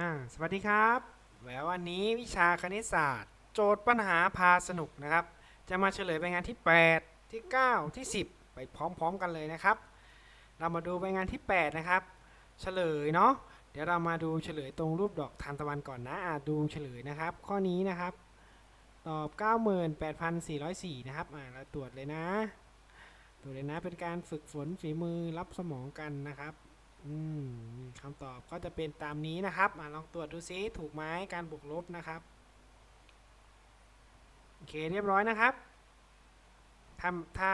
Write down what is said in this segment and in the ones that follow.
อ่าสวัสดีครับแล้ววันนี้วิชาคณิตศาสตร์ โจทย์ปัญหาพาสนุกนะครับ จะมาเฉลยไปงานที่ 8 ที่ 9 ที่ 10 ไปพร้อมๆกันเลยนะครับ เรามาดูไปงานที่ 8 นะครับ เฉลยเนาะเดี๋ยวเรามาดูเฉลยตรงรูปดอกทานตะวันก่อนนะอ่าดูเฉลยนะครับ ข้อนี้นะครับ ตอบ 98,404 นะครับอ่าเราตรวจเลยนะ ตรวจเลยนะเป็นการฝึกฝนฝีมือรับสมองกันนะครับ อืมคำตอบก็จะเป็นตามนี้นะครับอลองตรวจดูซิถูกไหมการบวกลบนะครับโอเคเรียบร้อยนะครับถ้าถ้า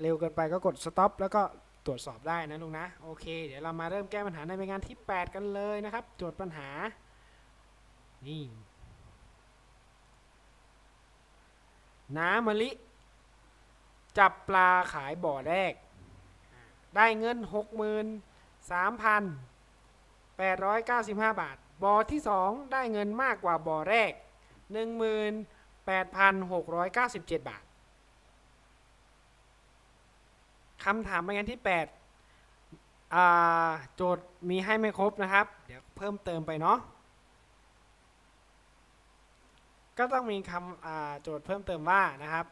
เร็วเกินไปก็กด stop แล้วก็ตรวจสอบได้นะลุงนะ โอเค เดี๋ยวเรามาเริ่มแก้ปัญหาในใบงานที่ 8 กันเลยนะครับโจทย์ปัญหา นี่ น้ำมะลิ จับปลาขายบ่อแรก ได้เงิน 63,895 บาทบ่อที่ 2 ได้เงินมากกว่าบ่อแรก 18,697 บาทคำถามประการที่ 8 โจทย์มีให้ไม่ครบนะครับ เดี๋ยวเพิ่มเติมไปเนาะก็ต้องมีคำโจทย์เพิ่มเติมว่านะครับ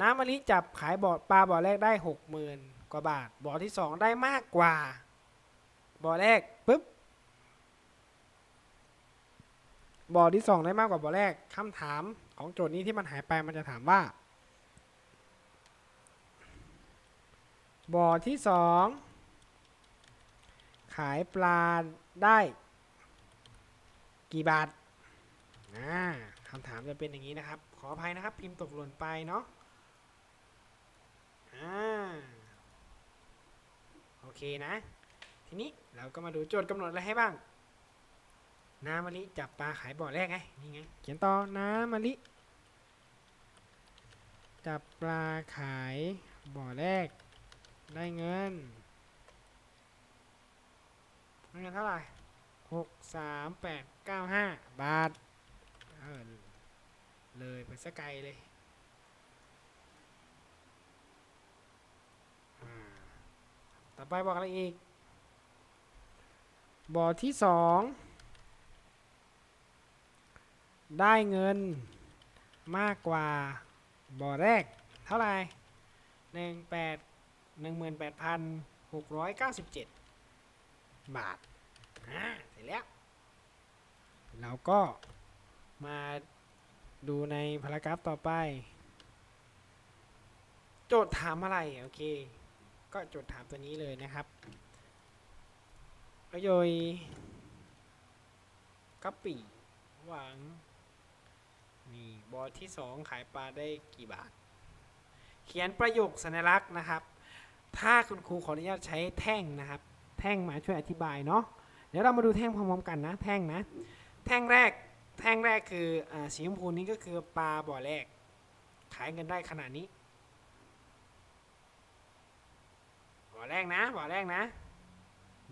น้ำมะลิจับขายบ่อปลาบ่อแรกได้ 60,000 กว่าบาทบ่อที่ 2 ได้มากกว่าบ่อแรกปุ๊บบ่อที่ 2 ได้มากกว่าบ่อแรกคำถามของโจทย์นี้ที่มันหายไปมันจะถามว่าบ่อที่ 2 ขายปลาได้กี่บาทอ่าคำถามจะเป็นอย่างนี้นะครับ ขออภัยนะครับ พิมพ์ตกหล่นไปเนาะอ่า เคนะ ทีนี้เราก็มาดูโจทย์กำหนดอะไรให้บ้าง น้ำมะลิจับปลาขายบ่อแรกไง นี่ไง เขียนต่อ น้ำมะลิ จับปลาขายบ่อแรก ได้เงินเงินเท่าไหร่หกสามแปดเก้าห้าบาท เออ เลยไปสักไกลเลยอ่า ต่อไปบอกอะไรอีกบ่อที่สองได้เงินมากกว่าบ่อแรก เท่าไหร่หนึ่งแปดหนึ่งหมื่นแปดพันหกร้อยเก้าสิบเจ็ดบาทอ่าเสร็จแล้วเราก็มาดูในพารากราฟต่อไป โจทย์ถามอะไร โอเค ก็โจทย์ถามตัวนี้เลยนะครับประโยยกะปิหวังนี่บอที่สองขายปลาได้กี่บาท เขียนประโยคสัญลักษณ์นะครับ ถ้าคุณครูขออนุญาตใช้แท่งนะครับ แท่งมาช่วยอธิบายเนาะเดี๋ยวเรามาดูแท่งพร้อมๆกันนะ แท่งนะ แท่งแรกแท่งแรกคืออสีชมพูนี้ก็คือปลาบ่อแรก ขายเงินได้ขนาดนี้ บ่อแรกนะบ่อแรกนะ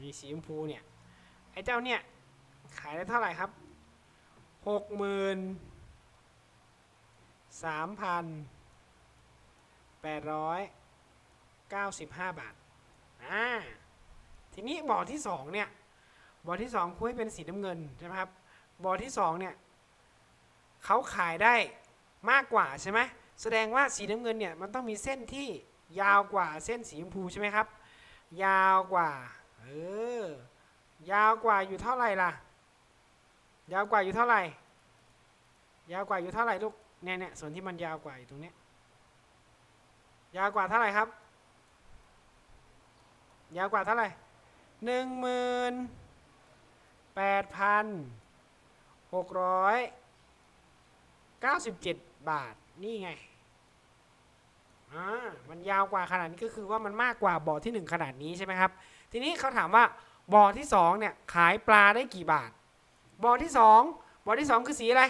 นี่สีชมพูเนี่ย ไอ้เจ้าเนี่ยขายได้เท่าไหร่ครับหกหมื่นสามพันแปดร้อยเก้าสิบห้าบาท อ่า ทีนี้บ่อที่สองเนี่ย บ่อที่สองคุยเป็นสีน้ำเงินใช่ไหมครับ บ่อที่สองเนี่ยเขาขายได้มากกว่าใช่ไหมแสดงว่าสีน้ำเงินเนี่ยมันต้องมีเส้นที่ ยาวกว่าเส้นสีชมพูใช่ไหมครับ ยาวกว่าเออยาวกว่าอยู่เท่าไหร่ล่ะ ยาวกว่าอยู่เท่าไหร่ ยาวกว่าอยู่เท่าไหร่ลูกเนี่ยเนี่ยส่วนที่มันยาวกว่าอยู่ตรงเนี้ยยาวกว่าเท่าไหร่ครับ ยาวกว่าเท่าไหร่หนึ่งหมื่นแปดพันหกร้อยเก้าสิบเจ็ดบาทนี่ไง อ่ามันยาวกว่าขนาดนี้ก็คือว่ามันมากกว่าบ่อที่หนึ่งขนาดนี้ใช่ไหมครับ ทีนี้เขาถามว่าบ่อที่สองเนี่ยขายปลาได้กี่บาท บ่อที่สองบ่อที่สองคือสีอะไร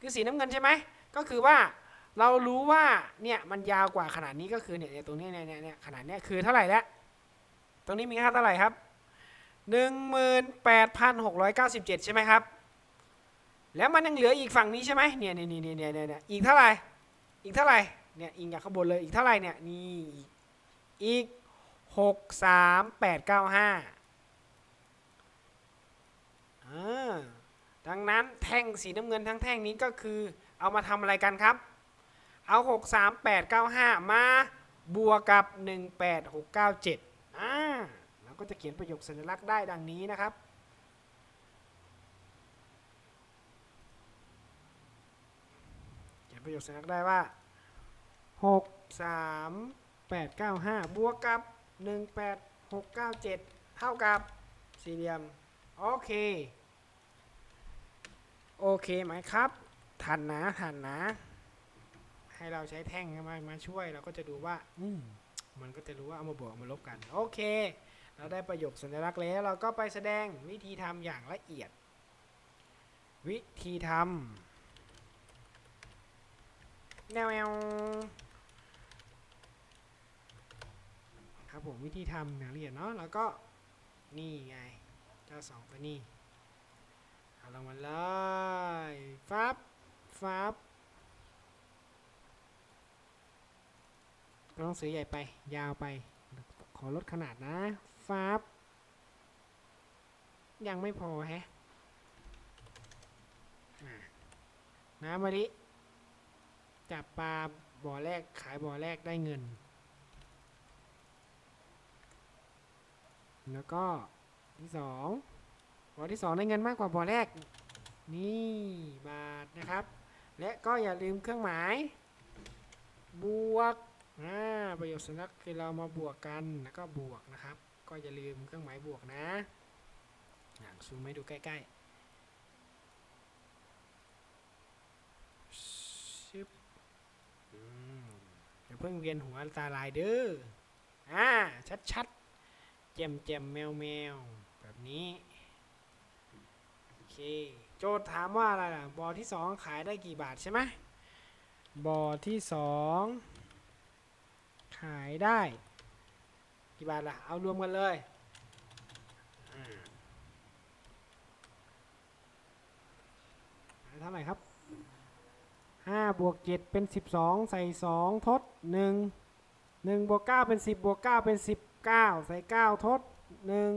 คือสีน้ำเงินใช่ไหม ก็คือว่าเรารู้ว่าเนี่ยมันยาวกว่าขนาดนี้ก็คือเนี่ยตรงนี้เนี่ยเนี่ยเนี่ยขนาดเนี้ยคือเท่าไหร่แล้วตรงนี้มีค่าเท่าไหร่ครับหนึ่งหมื่นแปดพันหกร้อยเก้าสิบเจ็ดใช่ไหมครับ แล้วมันยังเหลืออีกฝั่งนี้ใช่ไหมเนี่ยเนี่ยเนี่ยเนี่ยเนี่ยเนี่ยอีกเท่าไหร่ อีกเท่าไหร่ เนี่ยอิงจากข้างบนเลยอีกเท่าไหร่เนี่ยนี่อีกหกสามแปดเก้าห้าดังนั้นแท่งสีน้ำเงินทั้งแท่งนี้ก็คือเอามาทำอะไรกันครับ เอา 6 3 8 9 5 มาบวกกับ 1 8 6 9 7อ่าเราก็จะเขียนประโยคสัญลักษณ์ได้ดังนี้นะครับ เขียนประโยคสัญลักษณ์ได้ว่า 6 3 8 9 5บวกกับ1 8 6 9 7เท่ากับสี่เหลี่ยม โอเค โอเคไหมครับ ทันนะทันนะ ให้เราใช้แท่งมามาช่วยเราก็จะดูว่า อืมมันก็จะรู้ว่าเอามาบวกเอามาลบกัน โอเค เราได้ประโยคสัญลักษณ์แล้วเราก็ไปแสดงวิธีทำอย่างละเอียด วิธีทำแนวแนวครับ ผมวิธีทำอย่างละเอียดเนาะแล้วก็นี่ไงเจ้าสองตัวนี้เอาลงมาเลยฟับฟับตัวหนังสือใหญ่ไป ยาวไป ขอลดขนาดนะฟับยังไม่พอแฮะอะน้ำมะลิจับปลาบ่อแรกขายบ่อแรกได้เงิน แล้วก็ที่สองบ่อที่สองได้เงินมากกว่าบ่อแรก นี่บาทนะครับ และก็อย่าลืมเครื่องหมาย บวกอ่าประโยชน์สัญลักคือเรามาบวกกันแล้วก็บวกนะครับ ก็อย่าลืมเครื่องหมายบวกนะอะซูมให้ดูใกล้ๆชึบอย่าเพิ่งเวียนหัวตาลายเด้ออ่าชัดๆ แจมแจมแมวแมวแบบนี้โอเคโจทย์ถามว่าอะไรล่ะบอที่สองขายได้กี่บาทใช่ไหมบอที่สองขายได้กี่บาทล่ะเอารวมกันเลยเท่าไหร่ครับห้าบวกเจ็ดเป็นสิบสองใส่สองทดหนึ่งหนึ่งบวกเก้าเป็นสิบบวกเก้าเป็นสิ บเก้าใส่เก้าทดหนึ่ง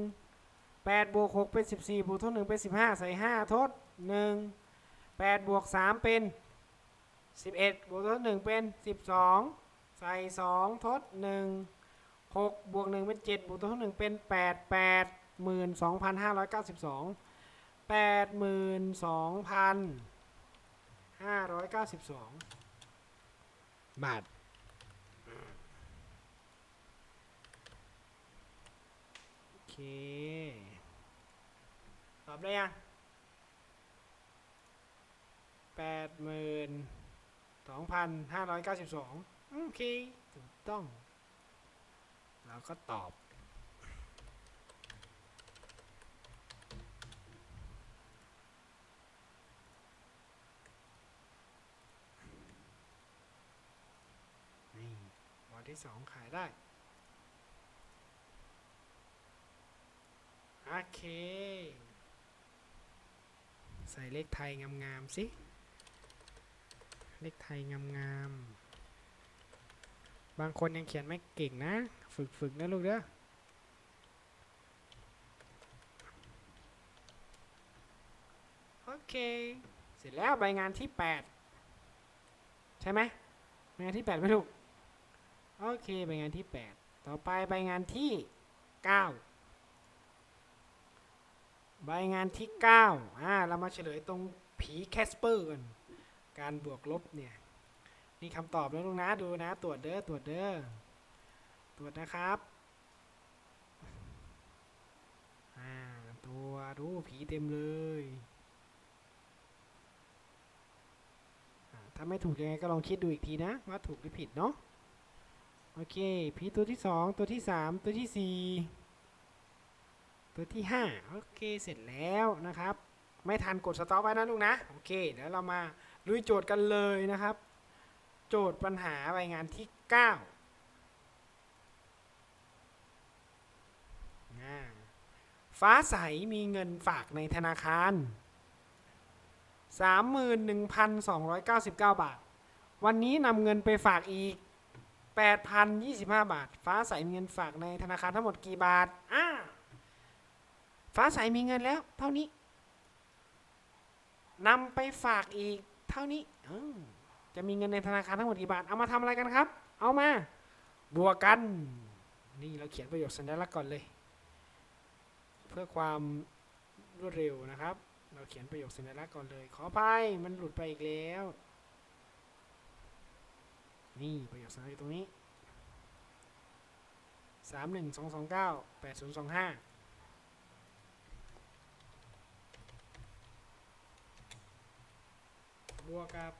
แปดบวกหกเป็นสิบสี่บวกทดหนึ่งเป็นสิบห้าใส่ห้าทดหนึ่งแปดบวกสามเป็นสิบเอ็ดบวกทดหนึ่งเป็นสิบสองใส่สองทดหนึ่งหกบวกหนึ่งเป็นเจ็ดบวกทดหนึ่งเป็นแปดแปดหมื่นสองพันห้าร้อยเก้าสิบสองแปดหมื่นสองพันห้าร้อยเก้าสิบสองบาท โอเค ตอบได้ยังแปดหมื่นสองพันห้าร้อยเก้าสิบสองโอเค ถูกต้อง เราก็ตอบนี่วันที่สองขายได้ โอเค ใส่เลขไทยงามๆสิ เลขไทยงามๆ บางคนยังเขียนไม่เก่งนะ ฝึกๆนะลูกเด้อโอเค เสร็จแล้วใบงานที่ 8 ใช่ไหมใบงานที่ 8ไหมลูก โอเค ใบงานที่ 8 ต่อไปใบงานที่ 9 ใบงานที่ 9 อ่า เรามาเฉลยตรงผีแคสเปอร์กันการบวกลบเนี่ย นี่คำตอบแล้วลูกนะ ดูนะ ตรวจเด้อ ตรวจเด้อ ตรวจนะครับ อ่า ตัวดูผีเต็มเลยถ้าไม่ถูกยังไงก็ลองคิดดูอีกทีนะ ว่าถูกหรือผิดเนาะ โอเค ผีตัวที่ 2 ตัวที่ 3 ตัวที่ 4 ตัวที่ 5 โอเคเสร็จแล้วนะครับ ไม่ทันกดสต็อปไว้นะลูกนะ โอเค เดี๋ยวเรามาลุยโจทย์กันเลยนะครับ โจทย์ปัญหาใบงานที่9อ่าฟ้าใสมีเงินฝากในธนาคาร 31,299 บาท วันนี้นำเงินไปฝากอีก8,025 บาท ฟ้าใสมีเงินฝากในธนาคารทั้งหมดกี่บาทอ่า ฟ้าใสมีเงินแล้ว เท่านี้นำไปฝากอีกเท่านี้อจะมีเงินในธนาคารทั้งหมดกี่บาท เอามาทำอะไรกันครับ เอามา บวกกัน นี่เราเขียนประโยคสัญลักษณ์ก่อนเลย เพื่อความรวดเร็วนะครับ เราเขียนประโยคสัญลักษณ์ก่อนเลย ขออภัยมันหลุดไปอีกแล้ว นี่ประโยคสัญลักษณ์อยู่ตรงนี้สามหนึ่งสองสองเก้าแปดศูนย์สองห้า บวกกับ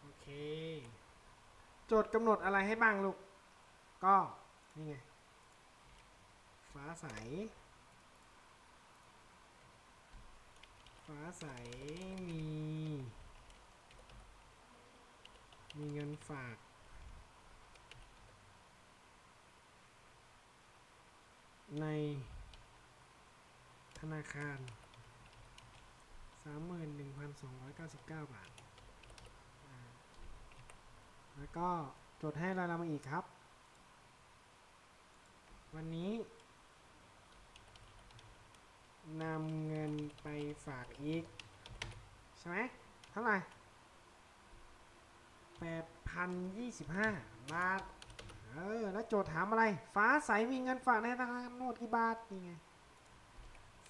โอเค โจทย์กำหนดอะไรให้บ้างลูก ก็ นี่ไง ฟ้าใส ฟ้า ใส มี มีเงินฝาก ในธนาคาร 31,299 บาท แล้วก็จดให้เราเรามาอีกครับ วันนี้ นำเงินไปฝากอีก ใช่ไหมเท่าไหร่แปดพันยี่สิบห้าบาท เออ แล้วโจทย์ถามอะไร ฟ้าใสมีเงินฝากในธนาคารทั้งหมดกี่บาท นี่ไง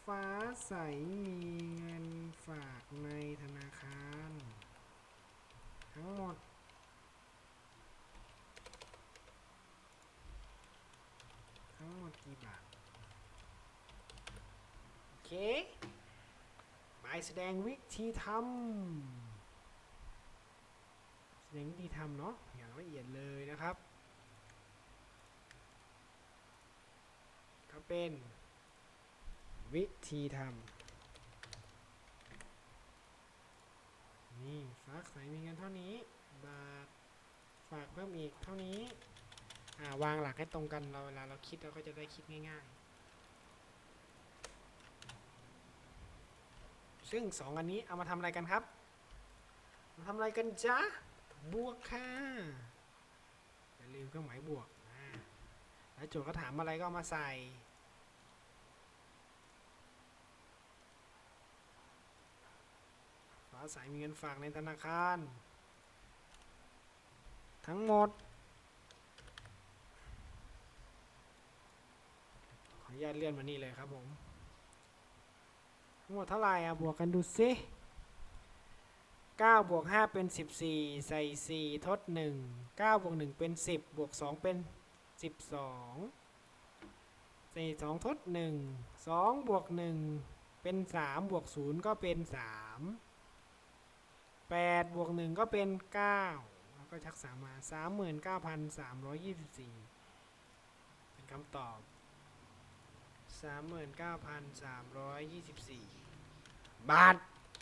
ฟ้าใสมีเงินฝากในธนาคาร ทั้งหมดทั้งหมดกี่บาท คหมายแสดงวิธีทำแสดงวิธีทำเนาะอย่างละเอียดเลยนะครับ ก็เป็นวิธีทำนี่ฝากใส่มีเงินเท่านี้ บาทฝากเพิ่มอีกเท่านี้อ่าวางหลักให้ตรงกันเราเวลาเราคิดเราก็จะได้คิดง่ายๆ ซึ่งสองอันนี้เอามาทำอะไรกันครับมาทำอะไรกันจ๊ะ บวกค่ะอย่าลืมเครื่องหมายบวกแล้วโจทย์เขาถามอะไรก็ามาใส่ ฟ้าใสมีเงินฝากในธนาคาร ทั้งหมด ขออนุญาตเลื่อนมานี่เลยครับผม ทั้งหมดเท่าไหร่อะบวกกันดูซิ9บวก5เป็น 14 ใส่ 4 ทด 1 9บวก1เป็น 10 บวก 2 เป็น 12ใส่2ทด 1 2 บวก 1 เป็น 3 บวก 0 ก็เป็น 3 8 บวก 1 ก็เป็น 9 แล้วก็ชัก 3 มา 39,324 เป็นคำตอบ 39,324 บาท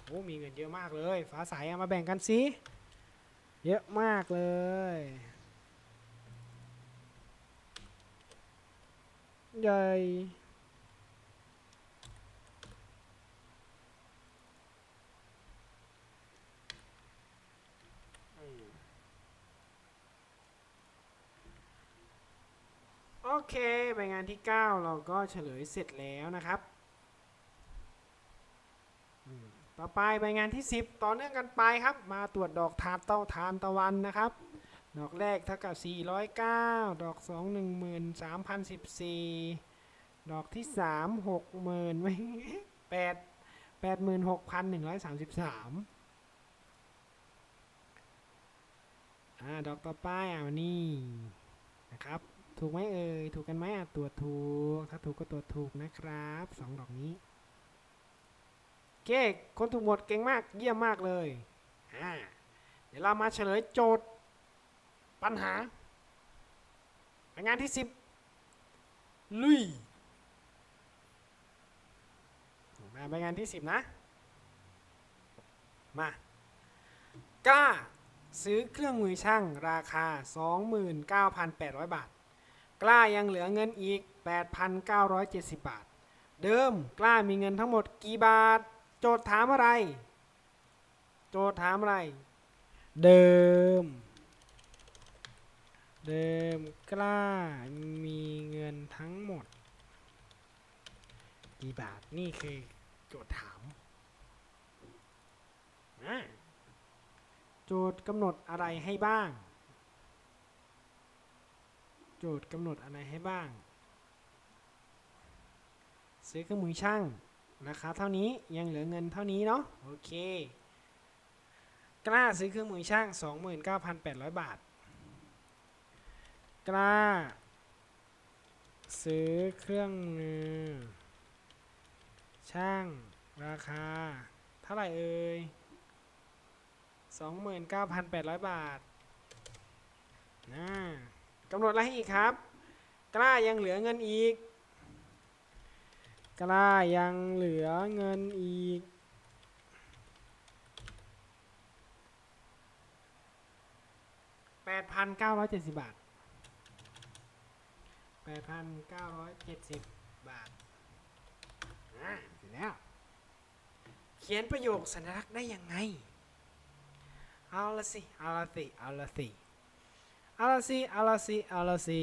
โอ้มีเงินเยอะมากเลยฟ้าใสเอามาแบ่งกันสิเยอะมากเลยใหญ่โอเคใบงานที่ 9 เราก็เฉลยเสร็จแล้วนะครับอืม ต่อไปใบงานที่ 10 ต่อเนื่องกันไปครับ มาตรวจดอกทานเต้าทานตะวันนะครับ ดอกแรกเท่ากับ 409 ดอก 2 13,014 ดอกที่ 3 60,000ไม่8 86,133อ่าดอกต่อไปอะนี่นะครับ ถูกไหมเอ่ย ถูกกันไหมอะตรวจถูก ถ้าถูกก็ตรวจถูกนะครับสองดอกนี้ เค คนถูกหมดเก่งมากเยี่ยมมากเลยอ่าเดี๋ยวเรามาเฉลยโจทย์ปัญหารายงานที่ 10 ลุยมาใบงานที่ 10 นะ มากล้าซื้อเครื่องมือช่างราคา 29,800 บาท กล้ายังเหลือเงินอีก 8,970 บาท เดิมกล้ามีเงินทั้งหมดกี่บาท โจทย์ถามอะไร โจทย์ถามอะไร เดิม เดิมกล้ามีเงินทั้งหมด กี่บาท นี่คือโจทย์ถามอะโจทย์กำหนดอะไรให้บ้าง โจทย์กำหนดอะไรให้บ้าง ซื้อเครื่องมือช่าง ราคาเท่านี้ยังเหลือเงินเท่านี้เนาะโอเค กล้าซื้อเครื่องมือช่าง 29,800 บาท กล้า ซื้อเครื่องมือ ช่างราคา เท่าไหร่เอ่ย29,800 บาทนะกำหนดอะไรให้อีกครับ กล้ายังเหลือเงินอีก กล้ายังเหลือเงินอีก8,970บาท8,970บาทอะเสร็จแล้ว เขียนประโยคสัญลักษณ์ได้ยังไง เอาละสิ เอาละสิ เอาละสิ เอาละสิ เอาละสิ เอาละสิ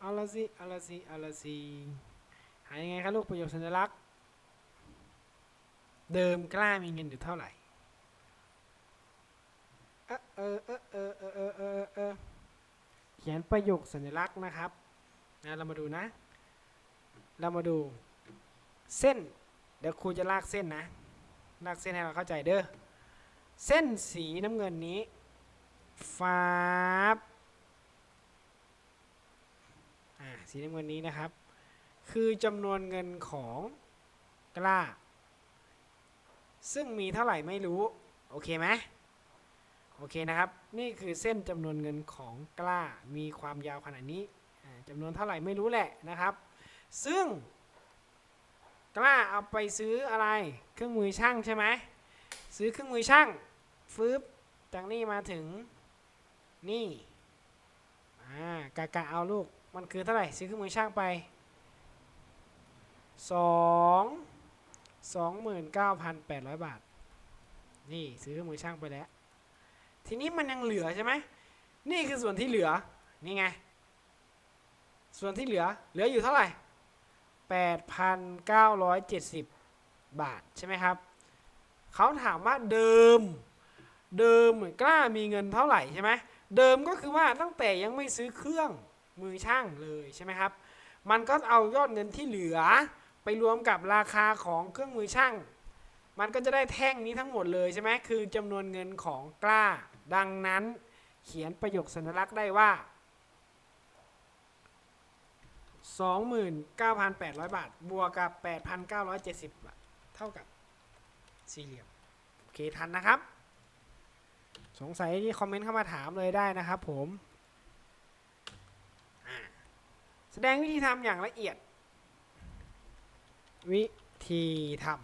เอาละสิเอาละสิเอาละสิหายังไงครับลูกประโยคสัญลักษณ์ เดิมกล้ามีเงินอยู่เท่าไหร่เออเออเออเออเออเออเขียนประโยคสัญลักษณ์นะครับนะเรามาดูนะ เรามาดู เส้น เดี๋ยวครูจะลากเส้นนะ ลากเส้นให้เราเข้าใจเด้อ เส้นสีน้ำเงินนี้ฟ้า อ่าสีน้ำเงินนี้นะครับ คือจำนวนเงินของกล้า ซึ่งมีเท่าไหร่ไม่รู้ โอเคไหมโอเคนะครับ นี่คือเส้นจำนวนเงินของกล้า มีความยาวขนาดนี้จำนวนเท่าไหร่ไม่รู้แหละนะครับ ซึ่งกล้าเอาไปซื้ออะไร เครื่องมือช่างใช่ไหม ซื้อเครื่องมือช่างฟืบจากนี่มาถึงนี่ อ่ากะกะเอาลูก มันคือเท่าไหร่ซื้อเครื่องมือช่างไปสองสองหมื่นเก้าพันแปดร้อยบาท นี่ซื้อเครื่องมือช่างไปแล้ว ทีนี้มันยังเหลือใช่ไหมนี่คือส่วนที่เหลือ นี่ไง ส่วนที่เหลือ เหลืออยู่เท่าไหร่ 8,970 บาทใช่ไหมครับ เขาถามว่าเดิม เดิมกล้ามีเงินเท่าไหร่ใช่ไหม เดิมก็คือว่าตั้งแต่ยังไม่ซื้อเครื่อง มือช่างเลยใช่ไหมครับ มันก็เอายอดเงินที่เหลือไปรวมกับราคาของเครื่องมือช่าง มันก็จะได้แท่งนี้ทั้งหมดเลยใช่ไหมคือจำนวนเงินของกล้า ดังนั้นเขียนประโยคสัญลักษณ์ได้ว่า 29,800 บาท บวกกับ 8,970 บาท เท่ากับสี่เหลี่ยม โอเค ทันนะครับ สงสัยที่คอมเมนต์เข้ามาถามเลยได้นะครับผมอ่า แสดงวิธีทำอย่างละเอียด วิธีทำ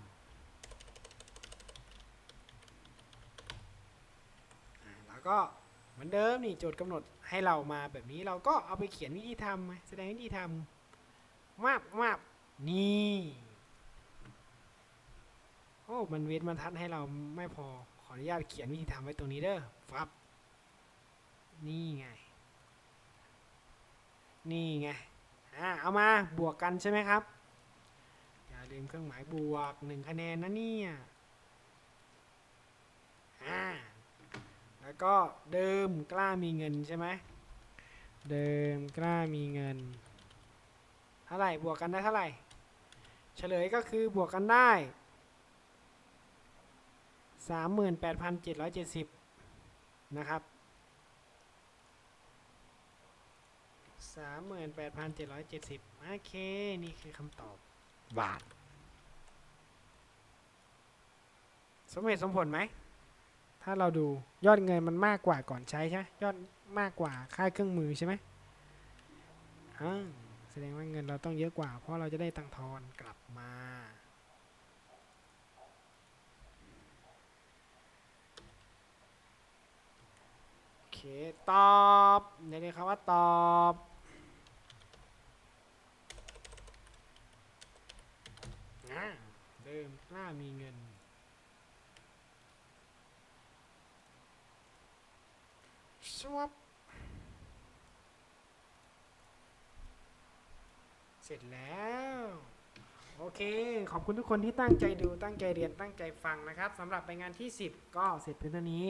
แล้วก็เหมือนเดิมนี่โจทย์กำหนดให้เรามาแบบนี้เราก็เอาไปเขียนวิธีทำแสดงวิธีทำมาบมาบนี่โอ้มันเว้นบรรทัดให้เราไม่พอขออนุญาตเขียนวิธีทำไว้ตรงนี้เด้อฟับนี่ไง นี่ไง อ่าเอามาบวกกันใช่ไหมครับ อย่าลืมเครื่องหมายบวกหนึ่งคะแนนนะเนี่ยอ่าแล้วก็เดิมกล้ามีเงินใช่ไหมเดิมกล้ามีเงิน เท่าไหร่บวกกันได้เท่าไหร่ เฉลยก็คือบวกกันได้ 38,770 นะครับ 38,770โอเค นี่คือคำตอบบาท สมเหตุสมผลไหม ถ้าเราดูยอดเงินมันมากกว่าก่อนใช้ใช่ไหมยอดมากกว่าค่าเครื่องมือใช่ไหมอ่าแสดงว่าเงินเราต้องเยอะกว่า เพราะเราจะได้ตังค์ทอนกลับมาโอเคตอบเดี๋ยวนี้ครับว่าตอบ เดิมกล้ามีเงิน สวบเสร็จแล้ว โอเค ขอบคุณทุกคนที่ตั้งใจดูตั้งใจเรียนตั้งใจฟังนะครับสำหรับไปงานที่ 10 ก็เสร็จเพียงเท่านี้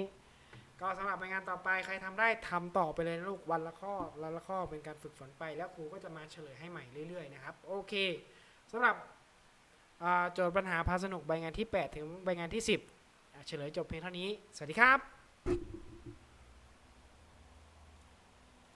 ก็สำหรับไปงานต่อไปใครทำได้ทำต่อไปเลยนะลูกวันละข้อวันละข้อเป็นการฝึกฝนไปแล้วครูก็จะมาเฉลยให้ใหม่เรื่อยๆนะครับ โอเคสำหรับ โจทย์ปัญหาพาสนุกใบงานที่ 8 ถึงใบงานที่ 10 เฉลยจบเพียงเท่านี้ สวัสดีครับ